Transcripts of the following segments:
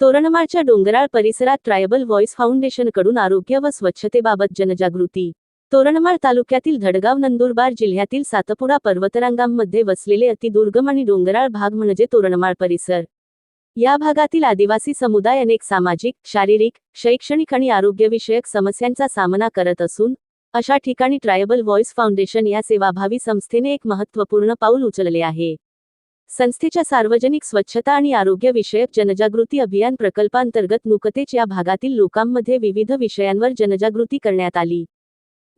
तोरणमाळच्या डोंगराळ परिसरात tribal voice फाउंडेशनकडून आरोग्य व स्वच्छतेबाबत जनजागृती. तोरणमाळ तालुक्यातील धडगाव नंदुरबार जिल्ह्यातील सातपुडा पर्वतरांगांमध्ये वसलेले अतिदुर्गम आणि डोंगराळ भाग म्हणजे तोरणमाळ परिसर. या भागातील आदिवासी समुदाय अनेक सामाजिक शारीरिक शैक्षणिक आणि आरोग्यविषयक समस्यांचा सामना करत असून अशा ठिकाणी ट्रायबल व्हॉइस फाउंडेशन या सेवाभावी संस्थेने एक महत्त्वपूर्ण पाऊल उचलले आहे. संस्थेच्या सार्वजनिक स्वच्छता आणि आरोग्यविषयक जनजागृती अभियान प्रकल्पांतर्गत नुकतेच या भागातील लोकांमध्ये विविध विषयांवर जनजागृती करण्यात आली.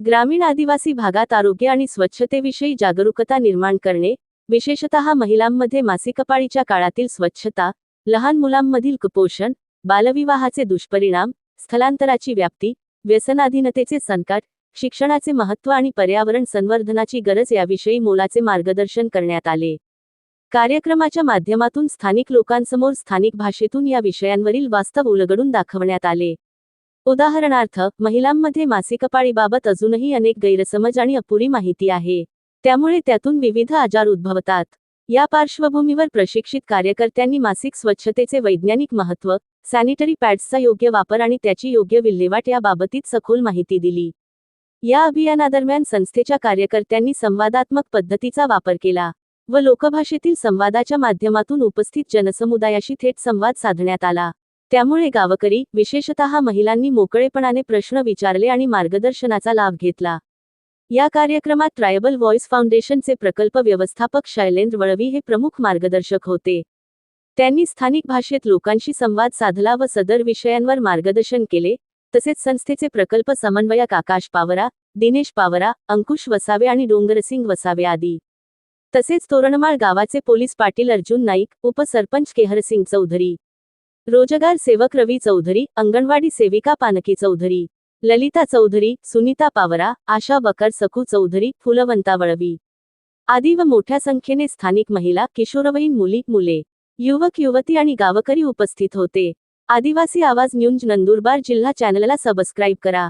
ग्रामीण आदिवासी भागात आरोग्य आणि स्वच्छतेविषयी जागरूकता निर्माण करणे विशेषतः महिलांमध्ये मासिकपाळीच्या काळातील स्वच्छता लहान मुलांमधील कुपोषण बालविवाहाचे दुष्परिणाम स्थलांतराची व्याप्ती व्यसनाधीनतेचे संकट शिक्षणाचे महत्त्व आणि पर्यावरण संवर्धनाची गरज याविषयी मोलाचे मार्गदर्शन करण्यात आले. कार्यक्रमाच्या माध्यमातून स्थानिक लोकांसमोर स्थानिक भाषेतून या विषयांवरील वास्तव उलगडून दाखवण्यात आले. उदाहरणार्थ महिलांमध्ये मासिकपाळीबाबत अजूनही अनेक गैरसमज आणि अपुरी माहिती आहे. त्यामुळे त्यातून विविध आजार उद्भवतात. या पार्श्वभूमीवर प्रशिक्षित कार्यकर्त्यांनी मासिक स्वच्छतेचे वैज्ञानिक महत्त्व सॅनिटरी पॅड्सचा योग्य वापर आणि त्याची योग्य विल्हेवाट याबाबतीत सखोल माहिती दिली. या अभियानादरम्यान संस्थेच्या कार्यकर्त्यांनी संवादात्मक पद्धतीचा वापर केला. व लोकभाषेतील संवादाच्या माध्यमातून उपस्थित जनसमुदायाशी थेट संवाद साधण्यात आला. त्यामुळे गावकरी विशेषतः महिलांनी मोकळेपणाने प्रश्न विचारले आणि मार्गदर्शनाचा लाभ घेतला. या कार्यक्रमात ट्रायबल व्हॉइस फाउंडेशनचे प्रकल्प व्यवस्थापक शैलेंद्र वळवी हे प्रमुख मार्गदर्शक होते. त्यांनी स्थानिक भाषेत लोकांशी संवाद साधला व सदर विषयांवर मार्गदर्शन केले तसेच संस्थेचे प्रकल्प समन्वयक आकाश पावरा दिनेश पावरा अंकुश वसावे आणि डोंगरसिंग वसावे आदी. तसेच तोरणमाळ गावाचे पोलीस पाटील अर्जुन नाईक उपसरपंच केहरसिंग चौधरी रोजगार सेवक रवी चौधरी अंगणवाडी सेविका पानकी चौधरी ललिता चौधरी सुनीता पावरा आशा बकर सखू चौधरी फुलवंता वळवी आदी व मोठ्या संख्येने स्थानिक महिला किशोरवयीन मुली मुले युवक युवती आणि गावकरी उपस्थित होते. आदिवासी आवाज न्यूज नंदुरबार जिल्हा चॅनलला सबस्क्राईब करा.